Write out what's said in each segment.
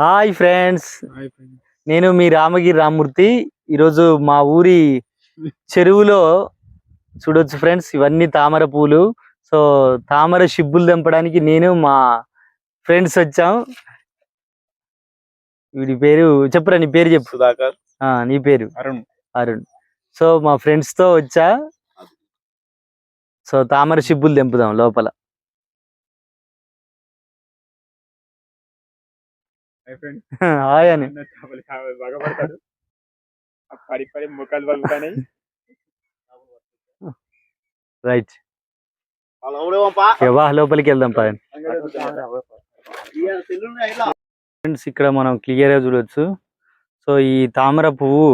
Hi friends. నేను మీ రామగిరి రామూర్తి. ఈరోజు మా ఊరి చెరువులో చూడొచ్చు ఫ్రెండ్స్ ఇవన్నీ తామర పూలు. సో తామర షిబ్బులు తెంపడానికి నేను మా ఫ్రెండ్స్ వచ్చాం. వీడి పేరు చెప్పురా నీ పేరు చెప్పు. సుధాకర్. నీ పేరు. అరుణ్. అరుణ్. సో మా ఫ్రెండ్స్తో వచ్చా సో తామర షిబ్బులు తెంపుదాం లోపల. హాయ్ అని. చేపలు చాలా బాగా పడతాడు. ఆ పడి పడి ముఖాలు పలుకుతాయి రైట్. వా లోపలికి వెళ్దాం పదండి ఫ్రెండ్స్ ఇక్కడ మనం క్లియర్గా చూడొచ్చు. సో ఈ తామర పువ్వు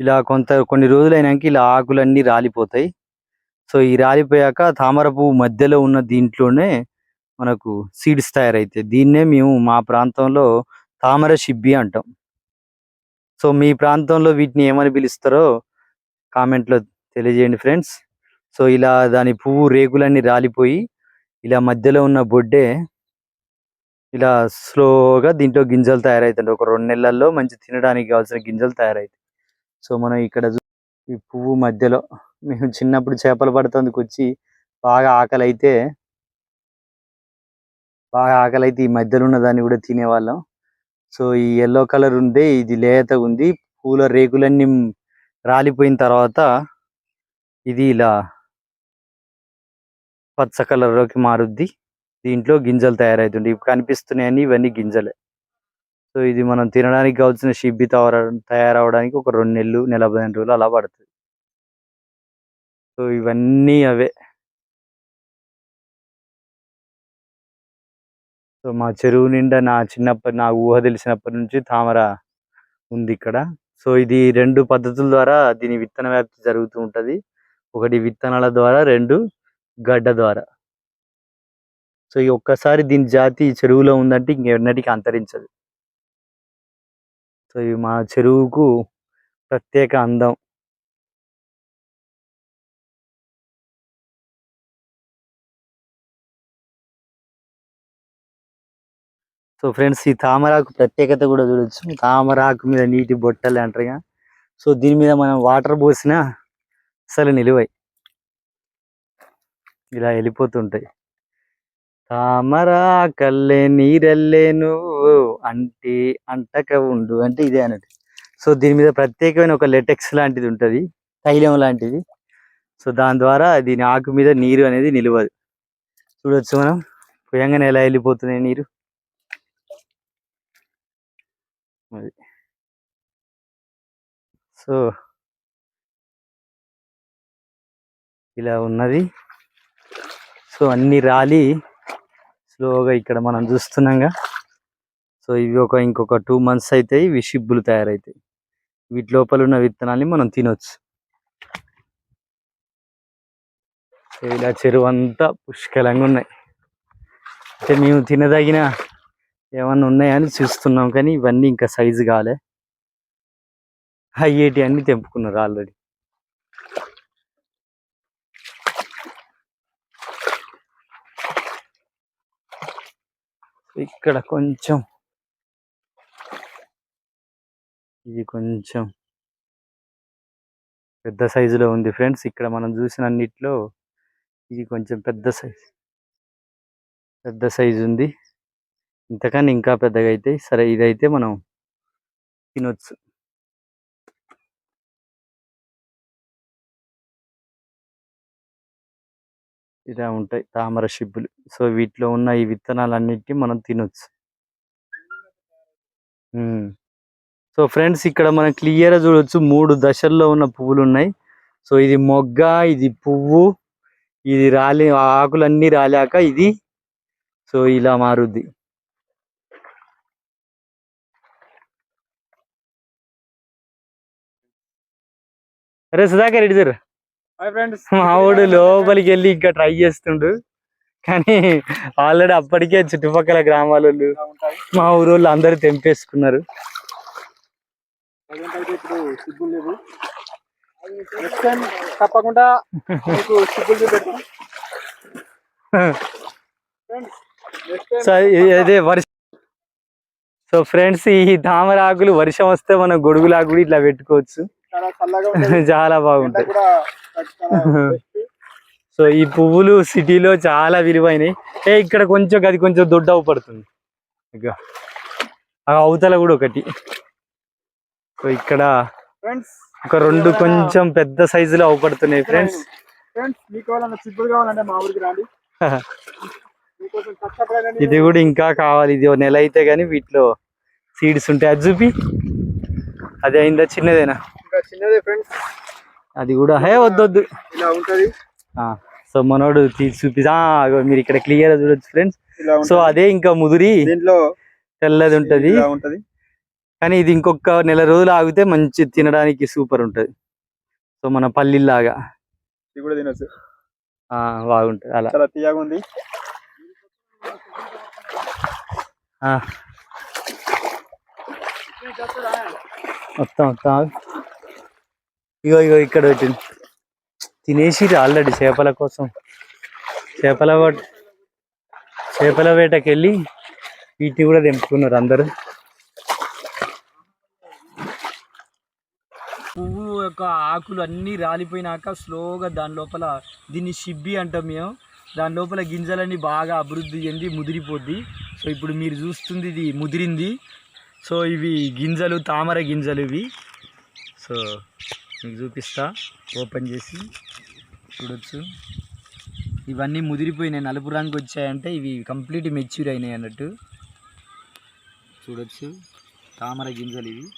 ఇలా కొంత కొన్ని రోజులు అయినాక ఇలా ఆకులన్నీ రాలిపోతాయి. సో ఈ రాలిపోయాక తామర పువ్వు మధ్యలో ఉన్న దీంట్లోనే మనకు సీడ్స్ తయారైతాయి దీన్నే మేము మా ప్రాంతంలో తామర షిబ్బి అంటాం. సో మీ ప్రాంతంలో వీటిని ఏమని పిలుస్తారో కామెంట్లో లో తెలియజేయండి ఫ్రెండ్స్. సో ఇలా దాని పువ్వు రేకులన్నీ రాలిపోయి ఇలా మధ్యలో ఉన్న బొడ్డే ఇలా స్లోగా దీంట్లో గింజలు తయారవుతాయి ఒక రెండు నెలల్లో మంచి తినడానికి కావాల్సిన గింజలు తయారవుతాయి సో మనం ఇక్కడ ఈ పువ్వు మధ్యలో మేము చిన్నప్పుడు చేపలు పడుతుందుకు వచ్చి బాగా ఆకలి అయితే బాగా ఆకలి అయితే ఈ మధ్యలో ఉన్న దాన్ని కూడా తినేవాళ్ళం. సో ఈ ఎల్లో కలర్ ఉంది ఇది లేత ఉంది. పూల రేకులన్నీ రాలిపోయిన తర్వాత ఇది ఇలా పచ్చ కలర్లోకి మారుద్ది. దీంట్లో గింజలు తయారవుతుండే ఇవి కనిపిస్తున్నాయని ఇవన్నీ గింజలే. సో ఇది మనం తినడానికి కావాల్సిన షిబ్బి తయార తయారవడానికి ఒక రెండు నెలలు నెల పదిహేను రోజులు అలా పడుతుంది. సో ఇవన్నీ అవే. సో మా చెరువు నిండా నా చిన్నప్పటి నా ఊహ తెలిసినప్పటి నుంచి తామర ఉంది ఇక్కడ. సో ఇది రెండు పద్ధతుల ద్వారా దీని విత్తన వ్యాప్తి జరుగుతూ ఉంటది. ఒకటి విత్తనాల ద్వారా రెండు గడ్డ ద్వారా. సో ఈ ఒక్కసారి దీని జాతి చెరువులో ఉందంటే ఇంకెన్నటికి అంతరించదు. సో ఇవి మా చెరువుకు ప్రత్యేక అందం. సో ఫ్రెండ్స్ ఈ తామరాకు ప్రత్యేకత కూడా చూడొచ్చు. తామరాకు మీద నీటి బొట్టలు అంటారుగా. సో దీని మీద మనం వాటర్ పోసినా అసలు నిలువై. ఇలా వెళ్ళిపోతుంటాయి. తామరా కల్లే నీరల్లే నువ్వు అంటే అంటక ఉండు అంటే ఇదే అన్నట్టు. సో దీని మీద ప్రత్యేకమైన ఒక లెటెక్స్ లాంటిది ఉంటుంది. తైలం లాంటిది. సో దాని ద్వారా దీని ఆకు మీద నీరు అనేది నిలవదు. చూడొచ్చు మనం. పోయంగానే ఎలా వెళ్ళిపోతున్నాయి నీరు? అది. సో ఇలా ఉన్నది. సో అన్ని రాలి స్లోగా ఇక్కడ మనం చూస్తున్నాగా. సో ఇవి ఒక ఇంకొక టూ మంత్స్ అయితే ఇవి షిబ్బులు తయారవుతాయి వీటి లోపల ఉన్న విత్తనాల్ని మనం తినొచ్చు. సో ఇలా చెరువు అంతా పుష్కలంగా ఉన్నాయి. అంటే మేము తినదగిన ఏమన్నా ఉన్నాయని చూస్తున్నాం కానీ ఇవన్నీ ఇంకా సైజు కాలే. అయ్యేటి అన్ని తెంపుకున్నారు ఆల్రెడీ ఇక్కడ కొంచెం. ఇది కొంచెం. పెద్ద సైజులో ఉంది ఫ్రెండ్స్ ఇక్కడ మనం చూసిన అన్నిట్లో ఇది కొంచెం పెద్ద సైజ్ పెద్ద సైజు ఉంది. ఇంతకన్నా ఇంకా పెద్దగా అయితే సరే ఇదైతే మనం తినొచ్చు. ఇలా ఉంటాయి తామర షిబ్బులు. సో వీటిలో ఉన్న ఈ విత్తనాలన్నిటిని మనం తినొచ్చు. సో ఫ్రెండ్స్ ఇక్కడ మనం క్లియర్గా చూడొచ్చు మూడు దశల్లో ఉన్న పువ్వులు ఉన్నాయి సో ఇది మొగ్గ ఇది పువ్వు ఇది రాలి ఆకులన్నీ రాలాక ఇది సో ఇలా మారుద్ది. అరే సుధాకర్ ఫ్రెండ్స్. మా ఊడు లోపలికి వెళ్ళి ఇంకా ట్రై చేస్తుండు. కానీ ఆల్రెడీ అప్పటికే చుట్టుపక్కల గ్రామాల వాళ్ళు మా ఊరోళ్ళు అందరూ తెంపేసుకున్నారు. తప్పకుండా సో అదే వర్షం. సో ఫ్రెండ్స్ ఈ తామర ఆకులు వర్షం వస్తే మనం గొడుగులాకు కూడా ఇట్లా పెట్టుకోవచ్చు. చాలా బాగుంటాయి. సో ఈ పువ్వులు సిటీలో చాలా విలువైనవి. ఏ ఇక్కడ కొంచెం అది కొంచెం దొడ్డ పడుతుంది. ఇక అవతల కూడా ఒకటి. సో ఇక్కడ ఒక రెండు కొంచెం పెద్ద సైజులో అవపడుతున్నాయి ఫ్రెండ్స్ ఫ్రెండ్స్ మీకు ఎవరైనా చిక్కులు కావాలంటే మా ఊరికి రండి. మీకోసం కష్టపడాలని ఇది కూడా ఇంకా కావాలి. ఇది నెల అయితే గానీ వీటిలో సీడ్స్ ఉంటాయి. అది చూపి. అది అయిందా చిన్నదేనా? ఇంకా చిన్నదే ఫ్రెండ్స్ అది కూడా హే వద్దొద్దు. ఇలా ఉంటది. ఆ, సో మనోడు తీసి చూపిస్తా. మీరు ఇక్కడ క్లియర్ చూడొచ్చు ఫ్రెండ్స్ సో అదే ఇంకా ముదిరి. దీంట్లో తెల్లది ఉంటది. కానీ ఇది ఇంకొక నెల రోజులు ఆగితే మంచి తినడానికి సూపర్ ఉంటది. సో మన పల్లిలాగా ఇది కూడా తినొచ్చు. బాగుంటది అలా. చాలా తీయగా ఉంది. ఆ. మొత్తం మొత్తం. ఇగో ఇగో ఇక్కడ పెట్టింది తినేసి ఆల్రెడీ చేపల కోసం. చేపల వేట చేపల వేటకి వెళ్ళి వీటిని కూడా తెంపుకున్నారు అందరూ. పువ్వు యొక్క ఆకులు అన్నీ రాలిపోయినాక స్లోగా దాని లోపల దీన్ని షిబ్బి అంటాం మేము. దాని లోపల గింజలన్నీ బాగా అభివృద్ధి చెంది ముదిరిపోద్ది. సో ఇప్పుడు మీరు చూస్తుంది ఇది ముదిరింది. సో ఇవి గింజలు తామర గింజలు ఇవి. సో మీకు చూపిస్తా. ఓపెన్ చేసి చూడొచ్చు. ఇవన్నీ ముదిరిపోయినాయి. నలుపు రంగు వచ్చాయంటే ఇవి కంప్లీట్ మెచ్యూర్ అయినాయి అన్నట్టు. చూడొచ్చు. తామర గింజలు ఇవి.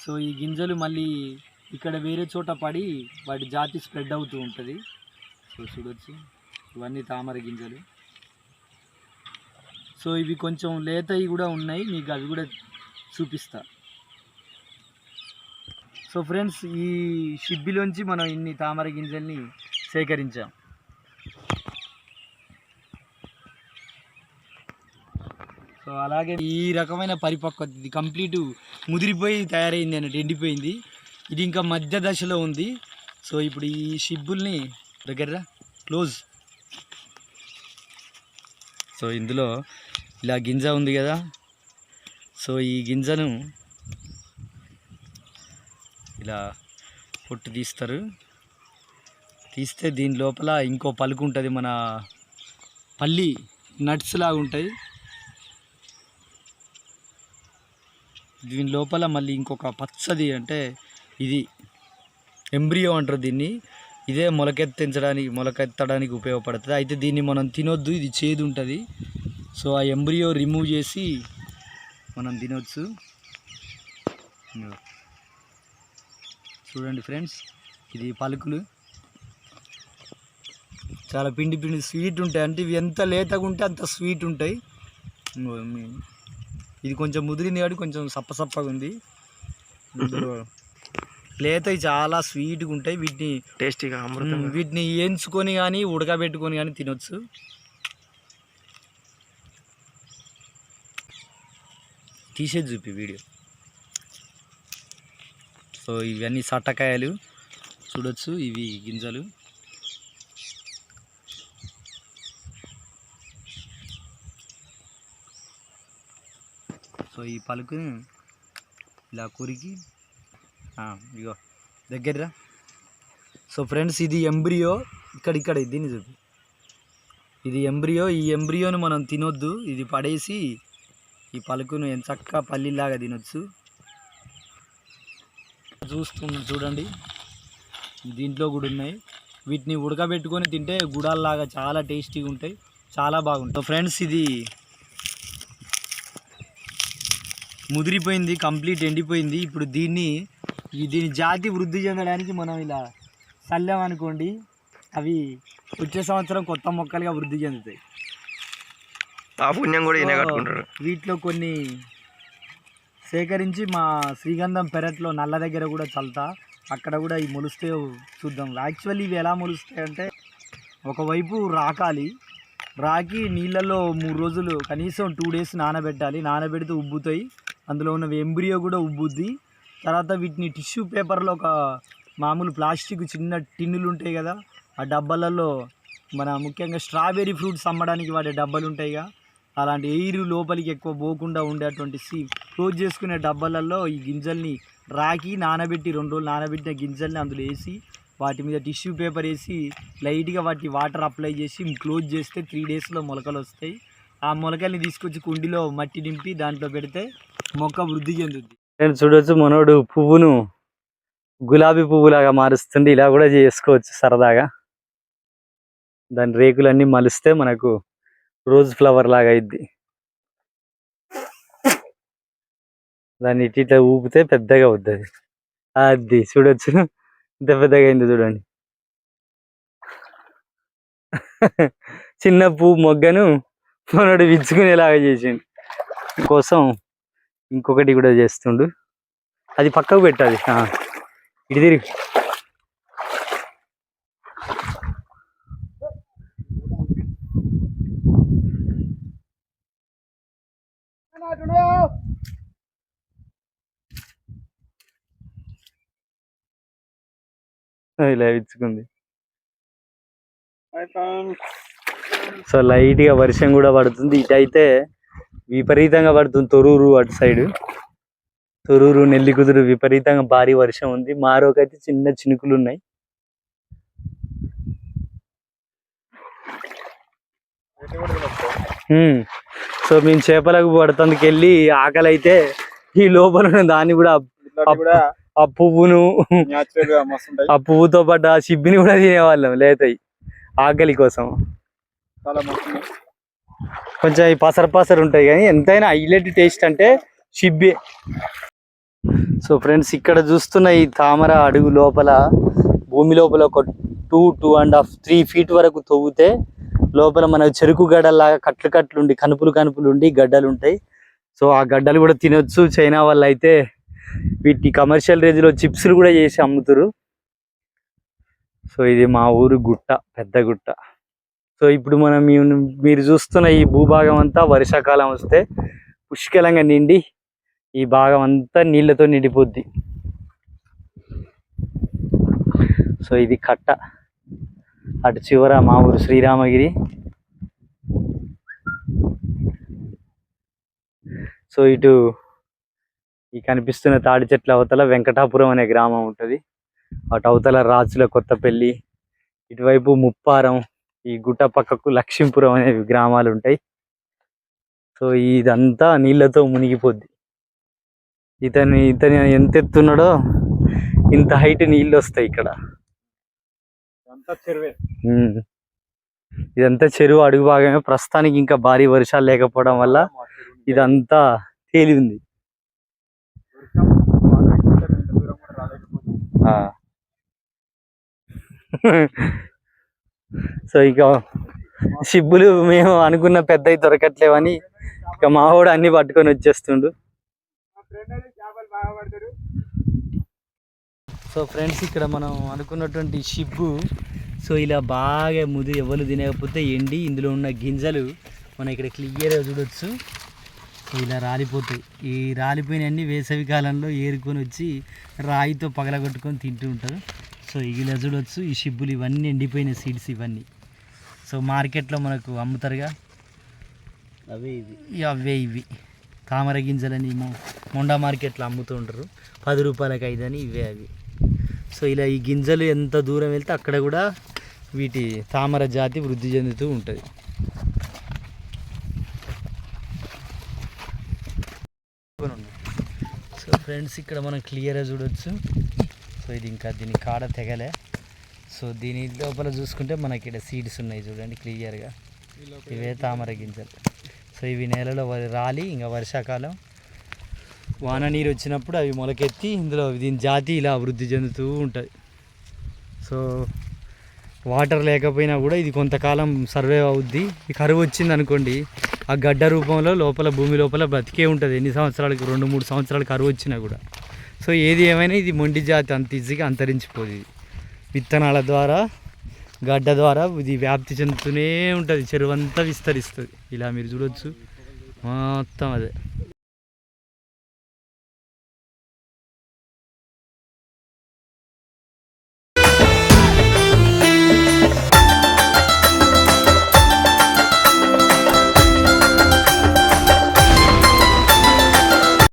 సో ఈ గింజలు మళ్ళీ ఇక్కడ వేరే చోట పడి వాటి జాతి స్ప్రెడ్ అవుతూ ఉంటుంది. సో చూడొచ్చు. ఇవన్నీ తామర గింజలు. సో ఇవి కొంచెం లేతవి కూడా ఉన్నాయి. మీకు అవి కూడా చూపిస్తా. సో ఫ్రెండ్స్ ఈ షిబ్బిలోంచి మనం ఇన్ని తామర గింజల్ని సేకరించాం. సో అలాగే ఈ రకమైన పరిపక్వత ఇది కంప్లీట్ ముదిరిపోయి తయారైంది అన్నట్టు ఎండిపోయింది. ఇది ఇంకా మధ్య దశలో ఉంది. సో ఇప్పుడు ఈ షిబ్బుల్ని దగ్గర క్లోజ్. సో ఇందులో ఇలా గింజ ఉంది కదా సో ఈ గింజను ఇలా పొట్టు తీస్తారు. తీస్తే దీని లోపల ఇంకో పలుకు ఉంటుంది మన పల్లి నట్స్ లాగా ఉంటాయి. దీని లోపల మళ్ళీ ఇంకొక పచ్చది అంటే ఇది ఎంబ్రియో అంటారు దీన్ని. ఇదే మొలకెత్తించడానికి మొలకెత్తడానికి ఉపయోగపడుతుంది. అయితే దీన్ని మనం తినొద్దు ఇది చేదు ఉంటుంది. సో ఆ ఎంబ్రియో రిమూవ్ చేసి మనం తినొచ్చు. ఇదిగో. చూడండి ఫ్రెండ్స్ ఇది పలుకులు. చాలా పిండి పిండి స్వీట్ ఉంటాయి. అంటే ఇవి ఎంత లేతగా ఉంటే అంత స్వీట్ ఉంటాయి. ఇది కొంచెం ముదిరింది కాబట్టి కొంచెం సప్ప సప్పగా ఉంది. లేతవి చాలా స్వీట్గా ఉంటాయి. వీటిని టేస్టీగా వీటిని వేయించుకొని కానీ ఉడకబెట్టుకొని కానీ తినొచ్చు. తీసేది చూపి వీడియో. సో ఇవన్నీ సట్టకాయలు. చూడొచ్చు ఇవి గింజలు. సో ఈ పలుకుని ఇలా కొరికి ఇగో దగ్గర సో ఫ్రెండ్స్ ఇది ఎంబ్రియో. ఇక్కడ ఇక్కడ దీన్ని చూపి. ఇది ఎంబ్రియో. ఈ ఎంబ్రియోను మనం తినొద్దు. ఇది పడేసి ఈ పలుకును ఎంత చక్కగా పల్లీలాగా తినొచ్చు. చూస్తున్న చూడండి దీంట్లో కూడా ఉన్నాయి. వీటిని ఉడకబెట్టుకొని తింటే గుడాల్లాగా చాలా టేస్టీగా ఉంటాయి చాలా బాగుంటాయి. ఫ్రెండ్స్ ఇది ముదిరిపోయింది కంప్లీట్ ఎండిపోయింది. ఇప్పుడు దీన్ని దీని జాతి వృద్ధి చెందడానికి మనం ఇలా చల్లామనుకోండి అవి వచ్చే సంవత్సరం కొత్త మొక్కలుగా వృద్ధి చెందుతాయి. ఆ పుణ్యం కూడా ఈయన కట్టుకుంటారు వీటిలో కొన్ని సేకరించి మా శ్రీగంధం పెరట్లో నల్ల దగ్గర కూడా చల్లుతా. అక్కడ కూడా ఇవి మొలుస్తే చూద్దాం. యాక్చువల్లీ ఇవి ఎలా మొలుస్తాయి అంటే ఒకవైపు రాకాలి రాకి నీళ్ళల్లో మూడు రోజులు కనీసం టూ డేస్ నానబెట్టాలి. నానబెడితే ఉబ్బుతాయి. అందులో ఉన్న ఎంబ్రియో కూడా ఉబ్బుద్ది. తర్వాత వీటిని టిష్యూ పేపర్లో ఒక మామూలు ప్లాస్టిక్ చిన్న టిన్నులు ఉంటాయి కదా ఆ డబ్బాలలో మన ముఖ్యంగా స్ట్రాబెర్రీ ఫ్రూట్స్ అమ్మడానికి వాడే డబ్బాలు ఉంటాయిగా. అలాంటి ఎయిర్ లోపలికి ఎక్కువ పోకుండా ఉండేటువంటి సీ క్లోజ్ చేసుకునే డబ్బాలలో ఈ గింజల్ని రాకి నానబెట్టి రెండు రోజులు నానబెట్టిన గింజల్ని అందులో వేసి వాటి మీద టిష్యూ పేపర్ వేసి లైట్గా వాటి వాటర్ అప్లై చేసి క్లోజ్ చేస్తే త్రీ డేస్లో మొలకలు వస్తాయి. ఆ మొలకల్ని తీసుకొచ్చి కుండీలో మట్టి నింపి దాంట్లో పెడితే మొక్క వృద్ధి చెందుద్ది. నేను చూడొచ్చు మనోడు పువ్వును గులాబీ పువ్వులాగా మారుస్తుంది ఇలా కూడా చేసుకోవచ్చు సరదాగా. దాని రేకులన్నీ మలిస్తే మనకు రోజ్ ఫ్లవర్ లాగా అయింది దాన్ని ఇటు ఇట్లా ఊపితే పెద్దగా అవుతుంది అది. చూడొచ్చు. ఇంత పెద్దగా అయింది చూడండి. చిన్న పువ్వు మొగ్గను మనోడు విచ్చుకునేలాగా చేసిండు. కోసం ఇంకొకటి కూడా చేస్తుండు. అది పక్కకు పెట్టాలి. ఇటు తిరిగి. ఇలా విచ్చుకుంది సో లైట్గా వర్షం కూడా పడుతుంది. ఇటు అయితే విపరీతంగా పడుతుంది తొరూరు అటు సైడ్. తొరూరు నెల్లికుదురు విపరీతంగా భారీ వర్షం ఉంది. మారోకైతే చిన్న చినుకులు ఉన్నాయి. సో మేము చేపలకు పడుతుందికి వెళ్ళి ఆకలి అయితే ఈ లోపల దాన్ని కూడా ఆ పువ్వును ఆ పువ్వుతో పాటు ఆ సిబ్బిని కూడా తినేవాళ్ళం లేతాయి ఆకలి కోసం. కొంచెం ఈ పసర పసరు ఉంటాయి కానీ ఎంతైనా హైలైట్ టేస్ట్ అంటే షిబ్బే సో ఫ్రెండ్స్ ఇక్కడ చూస్తున్న ఈ తామర అడుగు లోపల భూమి లోపల ఒక two two and half three feet వరకు తవ్వుతే లోపల మన చెరుకు గడ్డలాగా కట్లు కట్లు ఉండి కనుపులు కనుపులు ఉండి గడ్డలు ఉంటాయి. సో ఆ గడ్డలు కూడా తినొచ్చు. చైనా వాళ్ళు అయితే వీటి కమర్షియల్ రేంజ్లో చిప్స్లు కూడా చేసి అమ్ముతారు. సో ఇది మా ఊరు గుట్ట పెద్ద గుట్ట. సో ఇప్పుడు మనం మీరు చూస్తున్న ఈ భూభాగం అంతా వర్షాకాలం వస్తే పుష్కలంగా నిండి ఈ భాగం అంతా నీళ్ళతో నిండిపోద్ది. సో ఇది కట్ట. అటు చివర మా ఊరు శ్రీరామగిరి. సో ఇటు ఈ కనిపిస్తున్న తాడి చెట్ల అవతల వెంకటాపురం అనే గ్రామం ఉంటుంది. అటు అవతల రాజుల కొత్తపల్లి ఇటువైపు ముప్పారం ఈ గుట్ట పక్కకు లక్ష్మీపురం అనే గ్రామాలు ఉంటాయి. సో ఇదంతా నీళ్ళతో మునిగిపోద్ది. ఇతని ఇతని ఎంత ఎత్తున్నాడో ఇంత హైట్ నీళ్ళు వస్తాయి ఇక్కడ. ఇదంతా చెరువు అడుగు భాగమే. ప్రస్తుతానికి ఇంకా భారీ వర్షాలు లేకపోవడం వల్ల. ఇదంతా తేలి ఉంది వర్షం బాగా ఎక్కువ ఇంత దూరం కూడా రాలేకపోతుంది ఆ. సో ఇక షిబ్బులు మేము అనుకున్న పెద్దవి దొరకట్లేవని ఇక మావాడు అన్ని పట్టుకొని వచ్చేస్తుండు. సో ఫ్రెండ్స్ ఇక్కడ మనం అనుకున్నటువంటి షిబ్బు సో ఇలా బాగా ముది ఎవరు తినకపోతే ఎండి ఇందులో ఉన్న గింజలు మనం ఇక్కడ క్లియర్గా చూడొచ్చు. సో ఇలా రాలిపోతాయి. ఈ రాలిపోయినవన్నీ వేసవి కాలంలో ఏరుకొని వచ్చి రాయితో పగలగొట్టుకొని తింటూ ఉంటారు. సో ఇలా చూడొచ్చు. ఈ షిబ్బులు ఇవన్నీ ఎండిపోయిన సీడ్స్ ఇవన్నీ. సో మార్కెట్లో మనకు అమ్ముతారుగా. అవే ఇవి. అవే ఇవి. తామర గింజలని మొండా మార్కెట్లో అమ్ముతూ ఉంటారు. పది రూపాయలకి ఐదని ఇవే అవి. సో ఇలా ఈ గింజలు ఎంత దూరం వెళ్తే అక్కడ కూడా వీటి తామర జాతి వృద్ధి చెందుతూ ఉంటుంది. సో ఫ్రెండ్స్ ఇక్కడ మనం క్లియర్గా చూడొచ్చు. సో ఇది ఇంకా దీని కాడ తెగలే. సో దీని లోపల చూసుకుంటే మనకి ఇక్కడ సీడ్స్ ఉన్నాయి చూడండి క్లియర్గా. ఇవే తామర గింజలు. సో ఇవి నేలలో వ- రాలి ఇంకా వర్షాకాలం. వాన నీరు వచ్చినప్పుడు అవి మొలకెత్తి ఇందులో దీని జాతి ఇలా అభివృద్ధి చెందుతూ ఉంటుంది. సో వాటర్ లేకపోయినా కూడా ఇది కొంతకాలం సర్వే అవుద్ది. ఈ కరువు వచ్చింది అనుకోండి ఆ గడ్డ రూపంలో లోపల భూమి లోపల బ్రతికే ఉంటుంది. ఎన్ని సంవత్సరాలకు? రెండు మూడు సంవత్సరాలు కరువు వచ్చినా కూడా. సో ఏది ఏమైనా ఇది మొండి జాతి అంత ఈజీగా అంతరించిపోదు విత్తనాల ద్వారా గడ్డ ద్వారా ఇది వ్యాప్తి చెందుతూనే ఉంటుంది. చెరువంతా విస్తరిస్తుంది. ఇలా మీరు చూడొచ్చు. మొత్తం అదే.